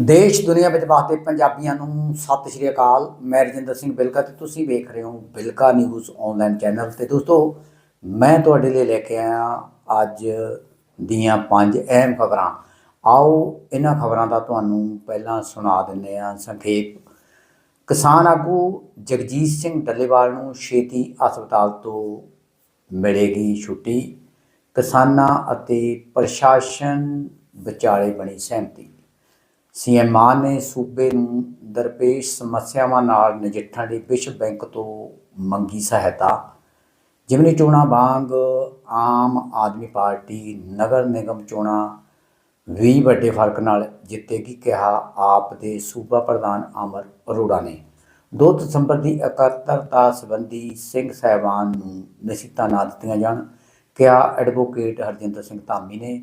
ਦੇਸ਼, ਦੁਨੀਆ ਵਿੱਚ ਵਸਦੇ ਪੰਜਾਬੀਆਂ ਨੂੰ ਸਤਿ ਸ਼੍ਰੀ ਅਕਾਲ। ਮੈਂ ਰਜਿੰਦਰ ਸਿੰਘ ਬਿਲਕਾ ਤੇ ਤੁਸੀਂ ਵੇਖ ਰਹੇ ਹੋ ਬਿਲਕਾ ਨਿਊਜ਼ ਆਨਲਾਈਨ ਚੈਨਲ ਤੇ। ਦੋਸਤੋ, ਮੈਂ ਤੁਹਾਡੇ ਲਈ ਲੈ ਕੇ ਆਇਆ ਅੱਜ ਦੀਆਂ ਪੰਜ ਅਹਿਮ ਖਬਰਾਂ। ਆਓ, ਇਹਨਾਂ ਖਬਰਾਂ ਦਾ ਤੁਹਾਨੂੰ ਪਹਿਲਾਂ ਸੁਣਾ ਦਿੰਦੇ ਹਾਂ ਸੰਖੇਪ। ਕਿਸਾਨ ਆਗੂ ਜਗਜੀਤ ਸਿੰਘ ਡੱਲੇਵਾਲ ਨੂੰ ਛੇਤੀ ਹਸਪਤਾਲ ਤੋਂ ਮਿਲੇਗੀ ਛੁੱਟੀ। ਕਿਸਾਨਾਂ ਅਤੇ ਪ੍ਰਸ਼ਾਸਨ ਵਿਚਾਲੇ ਬਣੀ ਸਹਿਮਤੀ। ਸੀਐਮ ਮਾਨ ਨੇ ਸੂਬੇ ਨੂੰ ਦਰਪੇਸ਼ ਸਮੱਸਿਆਵਾਂ ਨਾਲ ਨਜਿੱਠਣ ਲਈ ਵਿਸ਼ਵ ਬੈਂਕ ਤੋਂ ਮੰਗੀ ਸਹਾਇਤਾ। ਜਿਮਨੀ ਚੋਣਾਂ ਵਾਂਗ ਆਮ ਆਦਮੀ ਪਾਰਟੀ ਨਗਰ ਨਿਗਮ ਚੋਣਾਂ ਵੀ ਵੱਡੇ ਫ਼ਰਕ ਨਾਲ ਜਿੱਤੇਗੀ ਕਿਹਾ ਆਪ ਦੇ ਸੂਬਾ ਪ੍ਰਧਾਨ ਅਮਰ ਅਰੋੜਾ ਨੇ। 2 ਦਸੰਬਰ ਦੀ ਇਕੱਤਰਤਾ ਸੰਬੰਧੀ ਸਿੰਘ ਸਾਹਿਬਾਨ ਨੂੰ ਨਸੀਤਾਂ ਨਾ ਦਿੱਤੀਆਂ ਜਾਣ, ਕਿਹਾ ਐਡਵੋਕੇਟ ਹਰਜਿੰਦਰ ਸਿੰਘ ਧਾਮੀ ਨੇ।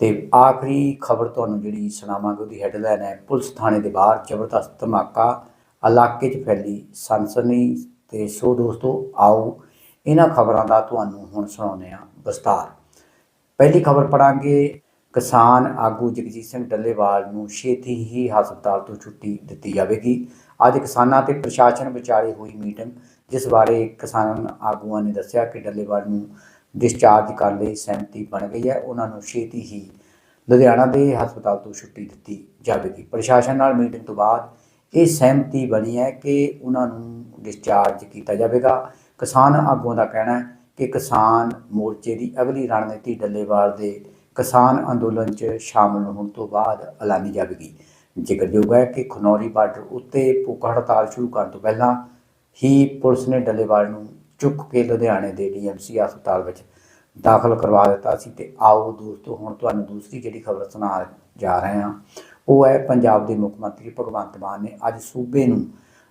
ਤੇ ਆਖਰੀ ਖਬਰ ਤੁਹਾਨੂੰ ਜਿਹੜੀ ਸੁਣਾਵਾਂਗੇ, ਉਹਦੀ ਹੈਡਲਾਈਨ ਹੈ, ਪੁਲਿਸ ਥਾਣੇ ਦੇ ਬਾਹਰ ਜ਼ਬਰਦਸਤ ਧਮਾਕਾ, ਇਲਾਕੇ 'ਚ ਫੈਲੀ ਸਨਸਨੀ ਤੇ ਸੋ ਦੋਸਤੋ, ਆਓ ਇਹਨਾਂ ਖਬਰਾਂ ਦਾ ਤੁਹਾਨੂੰ ਹੁਣ ਸੁਣਾਉਂਦੇ ਹਾਂ ਵਿਸਤਾਰ। ਪਹਿਲੀ ਖਬਰ ਪੜਾਂਗੇ ਕਿਸਾਨ ਆਗੂ ਜਗਜੀਤ ਸਿੰਘ ਡੱਲੇਵਾਲ ਨੂੰ ਛੇਤੀ ਹੀ ਹਸਪਤਾਲ ਤੋਂ ਛੁੱਟੀ ਦਿੱਤੀ ਜਾਵੇਗੀ। ਅੱਜ ਕਿਸਾਨਾਂ ਤੇ ਪ੍ਰਸ਼ਾਸਨ ਵਿਚਾਲੇ ਹੋਈ ਮੀਟਿੰਗ, ਜਿਸ ਬਾਰੇ ਕਿਸਾਨ ਆਗੂਆਂ ਨੇ ਦੱਸਿਆ ਕਿ ਡੱਲੇਵਾਲ ਨੂੰ ਡਿਸਚਾਰਜ ਕਰਨ ਲਈ, ਸਹਿਮਤੀ ਬਣ ਗਈ ਹੈ। ਉਹਨਾਂ ਨੂੰ ਛੇਤੀ ਹੀ ਲੁਧਿਆਣਾ ਦੇ ਹਸਪਤਾਲ ਤੋਂ ਛੁੱਟੀ ਦਿੱਤੀ ਜਾਵੇਗੀ। ਪ੍ਰਸ਼ਾਸਨ ਨਾਲ ਮੀਟਿੰਗ ਤੋਂ ਬਾਅਦ ਇਹ ਸਹਿਮਤੀ ਬਣੀ ਹੈ ਕਿ ਉਹਨਾਂ ਨੂੰ ਡਿਸਚਾਰਜ ਕੀਤਾ ਜਾਵੇਗਾ। ਕਿਸਾਨ ਆਗੂਆਂ ਦਾ ਕਹਿਣਾ ਹੈ ਕਿ ਕਿਸਾਨ ਮੋਰਚੇ ਦੀ ਅਗਲੀ ਰਣਨੀਤੀ ਡੱਲੇਵਾਲ ਦੇ ਕਿਸਾਨ ਅੰਦੋਲਨ 'ਚ ਸ਼ਾਮਲ ਹੋਣ ਤੋਂ ਬਾਅਦ ਐਲਾਨੀ ਜਾਵੇਗੀ। ਜ਼ਿਕਰਯੋਗ ਹੈ ਕਿ ਖਨੌਰੀ ਬਾਰਡਰ ਉੱਤੇ ਭੁੱਖ ਹੜਤਾਲ ਸ਼ੁਰੂ ਕਰਨ ਤੋਂ ਪਹਿਲਾਂ ਹੀ ਪੁਲਿਸ ਨੇ ਡੱਲੇਵਾਲ ਨੂੰ ਚੁੱਕ ਕੇ ਲੁਧਿਆਣੇ ਦੇ ਡੀਐਮਸੀ ਹਸਪਤਾਲ ਵਿੱਚ ਦਾਖਲ ਕਰਵਾ ਦਿੱਤਾ ਸੀ ਤੇ ਆਓ ਦੋਸਤੋ, ਹੁਣ ਤੁਹਾਨੂੰ ਦੂਸਰੀ ਜਿਹੜੀ ਖਬਰ ਸੁਣਾ ਜਾ ਰਹੇ ਹਾਂ, ਉਹ ਹੈ ਪੰਜਾਬ ਦੇ ਮੁੱਖ ਮੰਤਰੀ ਭਗਵੰਤ ਮਾਨ ਨੇ ਅੱਜ ਸੂਬੇ ਨੂੰ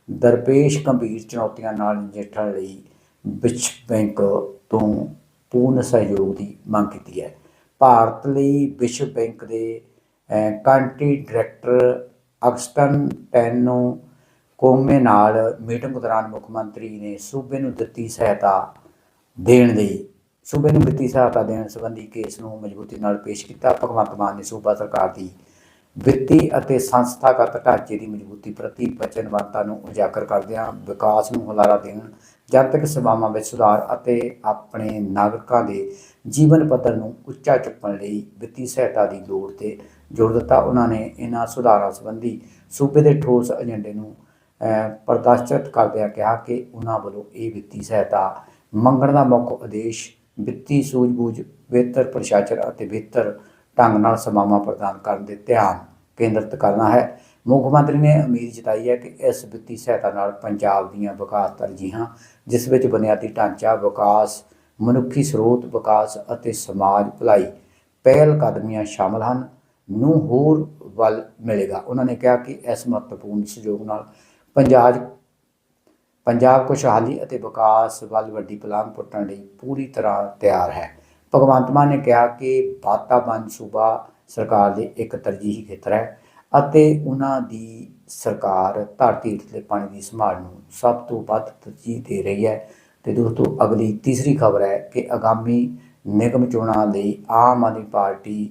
ਦਰਪੇਸ਼ ਗੰਭੀਰ ਚੁਣੌਤੀਆਂ ਨਾਲ ਨਜਿੱਠਣ ਲਈ ਵਿਸ਼ਵ ਬੈਂਕ ਤੋਂ ਪੂਰਨ ਸਹਿਯੋਗ ਦੀ ਮੰਗ ਕੀਤੀ ਹੈ। ਭਾਰਤ ਲਈ ਵਿਸ਼ਵ ਬੈਂਕ ਦੇ ਕੰਟਰੀ ਡਾਇਰੈਕਟਰ ਅਗਸਟਨ ਟੈਨੋ ਕੋਮੇ ਨਾਲ ਮੀਟਿੰਗ ਦੌਰਾਨ ਮੁੱਖ ਮੰਤਰੀ ਨੇ ਸੂਬੇ ਨੂੰ ਦਿੱਤੀ ਸਹਾਇਤਾ ਦੇਣ ਲਈ ਸੂਬੇ ਨੂੰ ਵਿੱਤੀ ਸਹਾਇਤਾ ਦੇਣ ਸੰਬੰਧੀ ਕੇਸ ਨੂੰ ਮਜ਼ਬੂਤੀ ਨਾਲ ਪੇਸ਼ ਕੀਤਾ। ਭਗਵੰਤ ਮਾਨ ਨੇ ਸੂਬਾ ਸਰਕਾਰ ਦੀ ਵਿੱਤੀ ਅਤੇ ਸੰਸਥਾਗਤ ਢਾਂਚੇ ਦੀ ਮਜ਼ਬੂਤੀ ਪ੍ਰਤੀ ਵਚਨਬੱਧਤਾ ਨੂੰ ਉਜਾਗਰ ਕਰਦਿਆਂ ਵਿਕਾਸ ਨੂੰ ਹੁਲਾਰਾ ਦੇਣ, ਜਨਤਕ ਸੇਵਾਵਾਂ ਵਿੱਚ ਸੁਧਾਰ ਅਤੇ ਆਪਣੇ ਨਾਗਰਿਕਾਂ ਦੇ ਜੀਵਨ ਪੱਧਰ ਨੂੰ ਉੱਚਾ ਚੁੱਕਣ ਲਈ ਵਿੱਤੀ ਸਹਾਇਤਾ ਦੀ ਲੋੜ ਤੇ ਜ਼ੋਰ ਦਿੱਤਾ। ਉਹਨਾਂ ਨੇ ਇਹਨਾਂ ਸੁਧਾਰਾਂ ਸੰਬੰਧੀ ਸੂਬੇ ਦੇ ਠੋਸ ਏਜੰਡੇ ਨੂੰ ਪ੍ਰਦਰਸ਼ਿਤ ਕਰਦਿਆਂ ਕਿਹਾ ਕਿ ਉਹਨਾਂ ਵੱਲੋਂ ਇਹ ਵਿੱਤੀ ਸਹਾਇਤਾ ਮੰਗਣ ਦਾ ਮੁੱਖ ਉਦੇਸ਼ ਵਿੱਤੀ ਸੂਝ-ਬੂਝ, ਬਿਹਤਰ ਪ੍ਰਸ਼ਾਸਨ ਅਤੇ ਬਿਹਤਰ ਢੰਗ ਨਾਲ ਸੇਵਾਵਾਂ ਪ੍ਰਦਾਨ ਕਰਨ ਦੇ ਧਿਆਨ ਕੇਂਦਰਿਤ ਕਰਨਾ ਹੈ। ਮੁੱਖ ਮੰਤਰੀ ਨੇ ਉਮੀਦ ਜਤਾਈ ਹੈ ਕਿ ਇਸ ਵਿੱਤੀ ਸਹਾਇਤਾ ਨਾਲ ਪੰਜਾਬ ਦੀਆਂ ਵਿਕਾਸ ਤਰਜੀਹਾਂ, ਜਿਸ ਵਿੱਚ ਬੁਨਿਆਦੀ ਢਾਂਚਾ, ਵਿਕਾਸ, ਮਨੁੱਖੀ ਸਰੋਤ ਵਿਕਾਸ ਅਤੇ ਸਮਾਜ ਭਲਾਈ ਪਹਿਲ ਕਦਮੀਆਂ ਸ਼ਾਮਲ ਹਨ, ਨੂੰ ਹੋਰ ਵੱਲ ਮਿਲੇਗਾ। ਉਹਨਾਂ ਨੇ ਕਿਹਾ ਕਿ ਇਸ ਮਹੱਤਵਪੂਰਨ ਸਹਿਯੋਗ ਨਾਲ ਪੰਜਾਬ ਪੰਜਾਬ ਖੁਸ਼ਹਾਲੀ ਅਤੇ ਵਿਕਾਸ ਵੱਲ ਵੱਡੀ ਪਲਾਂਘ ਪੁੱਟਣ ਲਈ ਪੂਰੀ ਤਰ੍ਹਾਂ ਤਿਆਰ ਹੈ। ਭਗਵੰਤ ਮਾਨ ਨੇ ਕਿਹਾ ਕਿ ਵਾਤਾਵਰਣ ਸੂਬਾ ਸਰਕਾਰ ਦੇ ਇੱਕ ਤਰਜੀਹੀ ਖੇਤਰ ਹੈ ਅਤੇ ਉਹਨਾਂ ਦੀ ਸਰਕਾਰ ਧਰਤੀ ਹੇਠਲੇ ਪਾਣੀ ਦੀ ਸੰਭਾਲ ਨੂੰ ਸਭ ਤੋਂ ਵੱਧ ਤਰਜੀਹ ਦੇ ਰਹੀ ਹੈ। ਤੇ ਦੋਸਤੋ ਅਗਲੀ ਤੀਸਰੀ ਖਬਰ ਹੈ ਕਿ ਆਗਾਮੀ ਨਿਗਮ ਚੋਣਾਂ ਲਈ ਆਮ ਆਦਮੀ ਪਾਰਟੀ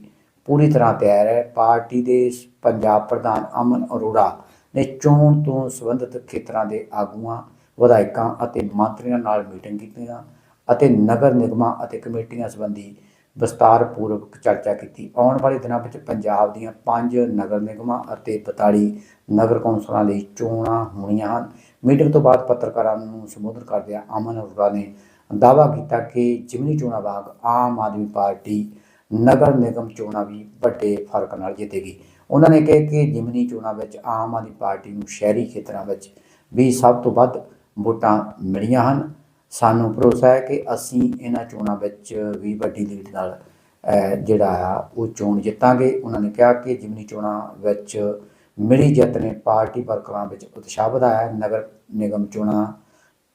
ਪੂਰੀ ਤਰ੍ਹਾਂ ਤਿਆਰ ਹੈ। ਪਾਰਟੀ ਦੇ ਪੰਜਾਬ ਪ੍ਰਧਾਨ ਅਮਨ ਅਰੋੜਾ ਨੇ ਚੋਣ ਤੋਂ ਸੰਬੰਧਿਤ ਖੇਤਰਾਂ ਦੇ ਆਗੂਆਂ, ਵਿਧਾਇਕਾਂ ਅਤੇ ਮੰਤਰੀਆਂ ਨਾਲ ਮੀਟਿੰਗ ਕੀਤੀਆਂ ਅਤੇ ਨਗਰ ਨਿਗਮਾਂ ਅਤੇ ਕਮੇਟੀਆਂ ਸੰਬੰਧੀ ਵਿਸਤਾਰਪੂਰਵਕ ਚਰਚਾ ਕੀਤੀ। ਆਉਣ ਵਾਲੇ ਦਿਨਾਂ ਵਿੱਚ ਪੰਜਾਬ ਦੀਆਂ ਪੰਜ ਨਗਰ ਨਿਗਮਾਂ ਅਤੇ 42 ਨਗਰ ਕੌਂਸਲਾਂ ਲਈ ਚੋਣਾਂ ਹੋਣੀਆਂ ਹਨ। ਮੀਟਿੰਗ ਤੋਂ ਬਾਅਦ ਪੱਤਰਕਾਰਾਂ ਨੂੰ ਸੰਬੋਧਨ ਕਰਦਿਆਂ ਅਮਨ ਅਰੋੜਾ ਨੇ ਦਾਅਵਾ ਕੀਤਾ ਕਿ ਜਿਮਨੀ ਚੋਣਾਂ ਵਾਂਗ ਆਮ ਆਦਮੀ ਪਾਰਟੀ ਨਗਰ ਨਿਗਮ ਚੋਣਾਂ ਵੀ ਵੱਡੇ ਫ਼ਰਕ ਨਾਲ ਜਿੱਤੇਗੀ। ਉਹਨਾਂ ਨੇ ਕਿਹਾ ਕਿ ਜਿਮਨੀ ਚੋਣਾਂ ਵਿੱਚ ਆਮ ਆਦਮੀ ਪਾਰਟੀ ਨੂੰ ਸ਼ਹਿਰੀ ਖੇਤਰਾਂ ਵਿੱਚ ਵੀ ਸਭ ਤੋਂ ਵੱਧ ਵੋਟਾਂ ਮਿਲੀਆਂ ਹਨ। ਸਾਨੂੰ ਭਰੋਸਾ ਹੈ ਕਿ ਅਸੀਂ ਇਹਨਾਂ ਚੋਣਾਂ ਵਿੱਚ ਵੀ ਵੱਡੀ ਲੀਡ ਨਾਲ ਜਿਹੜਾ ਆ, ਉਹ ਚੋਣ ਜਿੱਤਾਂਗੇ। ਉਹਨਾਂ ਨੇ ਕਿਹਾ ਕਿ ਜਿਮਨੀ ਚੋਣਾਂ ਵਿੱਚ ਮਿਲੀ ਜਿੱਤ ਨੇ ਪਾਰਟੀ ਵਰਕਰਾਂ ਵਿੱਚ ਉਤਸ਼ਾਹ ਵਧਾਇਆ ਨਗਰ ਨਿਗਮ ਚੋਣਾਂ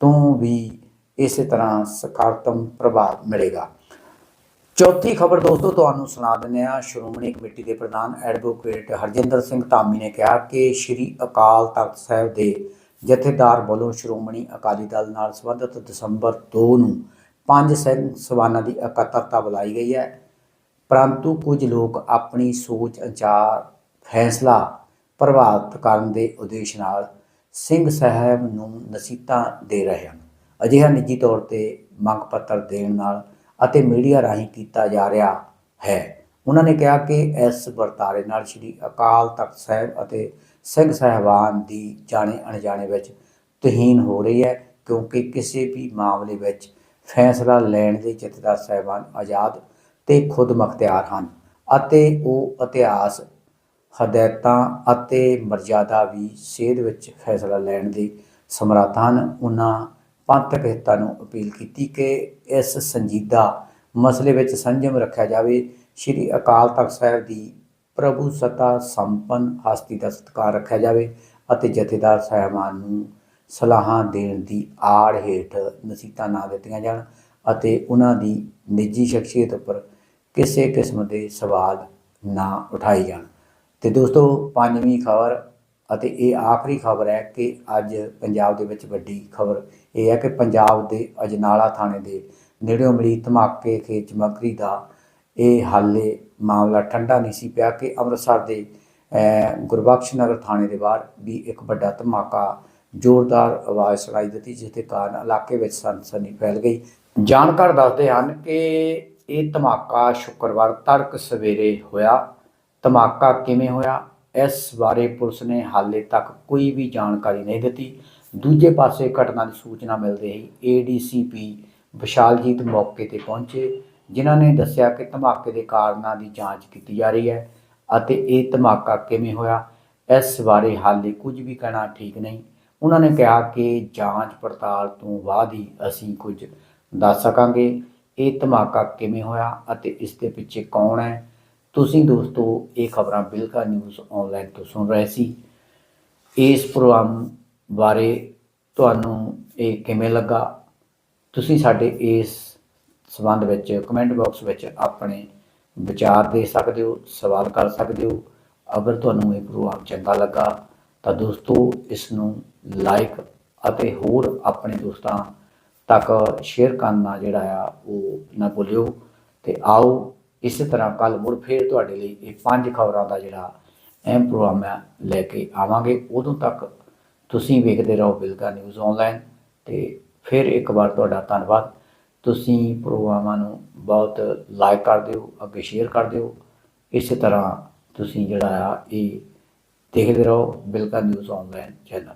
ਤੋਂ ਵੀ ਇਸੇ ਤਰ੍ਹਾਂ ਸਕਾਰਾਤਮਕ ਪ੍ਰਭਾਵ ਮਿਲੇਗਾ। ਚੌਥੀ ਖਬਰ ਦੋਸਤੋ, ਤੁਹਾਨੂੰ ਸੁਣਾ ਦਿੰਦੇ ਹਾਂ। ਸ਼੍ਰੋਮਣੀ ਕਮੇਟੀ ਦੇ ਪ੍ਰਧਾਨ ਐਡਵੋਕੇਟ ਹਰਜਿੰਦਰ ਸਿੰਘ ਧਾਮੀ ਨੇ ਕਿਹਾ ਕਿ ਸ੍ਰੀ ਅਕਾਲ ਤਖਤ ਸਾਹਿਬ ਦੇ ਜਥੇਦਾਰ ਵੱਲੋਂ ਸ਼੍ਰੋਮਣੀ ਅਕਾਲੀ ਦਲ ਨਾਲ ਸੰਬੰਧਿਤ ਦਸੰਬਰ 2 ਨੂੰ ਪੰਜ ਸਿੰਘ ਸਵਾਨਾਂ ਦੀ ਇਕੱਤਰਤਾ ਬੁਲਾਈ ਗਈ ਹੈ। ਪਰੰਤੂ ਕੁਝ ਲੋਕ ਆਪਣੀ ਸੋਚ ਅਨੁਸਾਰ ਫੈਸਲਾ ਪ੍ਰਭਾਵਿਤ ਕਰਨ ਦੇ ਉਦੇਸ਼ ਨਾਲ ਸਿੰਘ ਸਾਹਿਬ ਨੂੰ ਨਸੀਹਤਾਂ ਦੇ ਰਹੇ ਹਨ। ਅਜਿਹਾ ਨਿੱਜੀ ਤੌਰ ਤੇ ਮੰਗ ਪੱਤਰ ਦੇਣ ਨਾਲ ਅਤੇ ਮੀਡੀਆ ਰਾਹੀਂ ਕੀਤਾ ਜਾ ਰਿਹਾ ਹੈ। ਉਹਨਾਂ ਨੇ ਕਿਹਾ ਕਿ ਇਸ ਵਰਤਾਰੇ ਨਾਲ ਸ੍ਰੀ ਅਕਾਲ ਤਖਤ ਸਾਹਿਬ ਅਤੇ ਸਿੰਘ ਸਾਹਿਬਾਨ ਦੀ ਜਾਣੇ ਅਣਜਾਣੇ ਵਿੱਚ ਤਹੀਨ ਹੋ ਰਹੀ ਹੈ, ਕਿਉਂਕਿ ਕਿਸੇ ਵੀ ਮਾਮਲੇ ਵਿੱਚ ਫੈਸਲਾ ਲੈਣ ਦੇ ਜਥੇਦਾਰ ਸਾਹਿਬਾਨ ਆਜ਼ਾਦ ਤੇ ਖੁਦ ਮੁਖਤਿਆਰ ਹਨ ਅਤੇ ਉਹ ਇਤਿਹਾਸ, ਹਦਾਇਤਾਂ ਅਤੇ ਮਰਜ਼ਾਦਾ ਵੀ ਸੇਧ ਵਿੱਚ ਫੈਸਲਾ ਲੈਣ ਦੇ ਸਮਰੱਥ ਹਨ। ਉਹਨਾਂ ਪੰਥਕ ਹਿੱਤਾਂ ਨੂੰ ਅਪੀਲ ਕੀਤੀ ਕਿ ਇਸ ਸੰਜੀਦਾ ਮਸਲੇ ਵਿੱਚ ਸੰਜਮ ਰੱਖਿਆ ਜਾਵੇ। ਸ੍ਰੀ ਅਕਾਲ ਤਖਤ ਸਾਹਿਬ ਦੀ ਪ੍ਰਭੂ ਸਤਾ ਸੰਪਨ ਹਸਤੀ ਦਾ ਸਤਿਕਾਰ ਰੱਖਿਆ ਜਾਵੇ ਅਤੇ ਜਥੇਦਾਰ ਸਾਹਿਬਾਨ ਨੂੰ ਸਲਾਹਾਂ ਦੇਣ ਦੀ ਆੜ ਹੇਠ ਨਸੀਹਤਾਂ ਨਾ ਦਿੱਤੀਆਂ ਜਾਣ ਅਤੇ ਉਹਨਾਂ ਦੀ ਨਿੱਜੀ ਸ਼ਖਸੀਅਤ ਉੱਪਰ ਕਿਸੇ ਕਿਸਮ ਦੇ ਸਵਾਲ ਨਾ ਉਠਾਏ ਜਾਣ। ਤੇ ਦੋਸਤੋ, ਪੰਜਵੀਂ ਖਬਰ ਅਤੇ ਇਹ ਆਖਰੀ ਖਬਰ ਹੈ ਕਿ ਅੱਜ ਪੰਜਾਬ ਦੇ ਵਿੱਚ ਵੱਡੀ ਖਬਰ ਇਹ ਹੈ ਕਿ ਪੰਜਾਬ ਦੇ ਅਜਨਾਲਾ ਥਾਣੇ ਦੇ ਨੇੜਿਓਂ ਮਿਲੀ ਧਮਾਕੇ ਖੇਤ ਸਮੱਗਰੀ ਦਾ ਇਹ ਹਾਲੇ ਮਾਮਲਾ ਠੰਡਾ ਨਹੀਂ ਸੀ ਪਿਆ ਕਿ ਅੰਮ੍ਰਿਤਸਰ ਦੇ ਗੁਰਬਖਸ਼ ਨਗਰ ਥਾਣੇ ਦੇ ਬਾਹਰ ਵੀ ਇੱਕ ਵੱਡਾ ਧਮਾਕਾ ਜ਼ੋਰਦਾਰ ਆਵਾਜ਼ ਸੁਣਾਈ ਦਿੱਤੀ ਜਿਸ ਦੇ ਕਾਰਨ ਇਲਾਕੇ ਵਿੱਚ ਸਨਸਨੀ ਫੈਲ ਗਈ। ਜਾਣਕਾਰ ਦੱਸਦੇ ਹਨ ਕਿ ਇਹ ਧਮਾਕਾ ਸ਼ੁੱਕਰਵਾਰ ਤੜਕ ਸਵੇਰੇ ਹੋਇਆ। ਧਮਾਕਾ ਕਿਵੇਂ ਹੋਇਆ? ਇਸ ਬਾਰੇ ਪੁਲਿਸ ਨੇ ਹਾਲੇ ਤੱਕ ਕੋਈ ਵੀ ਜਾਣਕਾਰੀ ਨਹੀਂ ਦਿੱਤੀ। ਦੂਜੇ ਪਾਸੇ ਘਟਨਾ ਦੀ ਸੂਚਨਾ ਮਿਲਦੇ ਹੀ ਏਡੀਸੀਪੀ ਵਿਸ਼ਾਲਜੀਤ ਮੌਕੇ ਤੇ ਪਹੁੰਚੇ, ਜਿਨ੍ਹਾਂ ਨੇ ਦੱਸਿਆ ਕਿ ਧਮਾਕੇ ਦੇ ਕਾਰਨਾਂ ਦੀ ਜਾਂਚ ਕੀਤੀ ਜਾ ਰਹੀ ਹੈ ਅਤੇ ਇਹ ਧਮਾਕਾ ਕਿਵੇਂ ਹੋਇਆ, ਇਸ ਬਾਰੇ ਹਾਲੇ ਕੁਝ ਵੀ ਕਹਿਣਾ ਠੀਕ ਨਹੀਂ। ਉਹਨਾਂ ਨੇ ਕਿਹਾ ਕਿ ਜਾਂਚ ਪੜਤਾਲ ਤੋਂ ਬਾਅਦ ਹੀ ਅਸੀਂ ਕੁਝ ਦੱਸ ਸਕਾਂਗੇ, ਇਹ ਧਮਾਕਾ ਕਿਵੇਂ ਹੋਇਆ ਅਤੇ ਇਸ ਦੇ ਪਿੱਛੇ ਕੌਣ ਹੈ ਤੁਸੀਂ ਦੋਸਤੋ, ਇਹ ਖਬਰਾਂ ਬਿਲਕਾ ਨਿਊਜ਼ ਆਨਲਾਈਨ ਤੋਂ ਸੁਣ ਰਹੇ ਸੀ। ਇਸ ਪ੍ਰੋਗਰਾਮ ਬਾਰੇ ਤੁਹਾਨੂੰ ਇਹ ਕਿਵੇਂ ਲੱਗਾ? ਤੁਸੀਂ ਸਾਡੇ ਇਸ ਸਬੰਧ ਵਿੱਚ ਕਮੈਂਟ ਬਾਕਸ ਵਿੱਚ ਆਪਣੇ ਵਿਚਾਰ ਦੇ ਸਕਦੇ ਹੋ, ਸਵਾਲ ਕਰ ਸਕਦੇ ਹੋ। ਅਗਰ ਤੁਹਾਨੂੰ ਇਹ ਪ੍ਰੋਗਰਾਮ ਚੰਗਾ ਲੱਗਾ, ਤਾਂ ਦੋਸਤੋ ਇਸ ਨੂੰ ਲਾਈਕ ਅਤੇ ਹੋਰ ਆਪਣੇ ਦੋਸਤਾਂ ਤੱਕ ਸ਼ੇਅਰ ਕਰਨਾ ਜਿਹੜਾ ਆ, ਉਹ ਨਾ ਭੁੱਲਿਓ। ਤੇ ਆਓ ਇਸੇ ਤਰ੍ਹਾਂ ਕੱਲ ਮੁੜ ਫੇਰ ਤੁਹਾਡੇ ਲਈ ਇਹ ਪੰਜ ਖਬਰਾਂ ਦਾ ਜਿਹੜਾ ਅਹਿਮ ਪ੍ਰੋਗਰਾਮ ਹੈ, ਲੈ ਕੇ ਆਵਾਂਗੇ। ਉਦੋਂ ਤੱਕ ਤੁਸੀਂ ਵੇਖਦੇ ਰਹੋ ਬਿਲਕਾ ਨਿਊਜ਼ ਆਨਲਾਈਨ ਤੇ ਫਿਰ ਇੱਕ ਵਾਰ ਤੁਹਾਡਾ ਧੰਨਵਾਦ। ਤੁਸੀਂ ਪ੍ਰੋਗਰਾਮਾਂ ਨੂੰ ਬਹੁਤ ਲਾਈਕ ਕਰ ਦਿਓ, ਅੱਗੇ ਸ਼ੇਅਰ ਕਰ ਦਿਓ। ਇਸੇ ਤਰ੍ਹਾਂ ਤੁਸੀਂ ਜਿਹੜਾ ਆ ਇਹ ਦੇਖਦੇ ਰਹੋ ਬਿਲਕਾ ਨਿਊਜ਼ ਆਨਲਾਈਨ ਚੈਨਲ।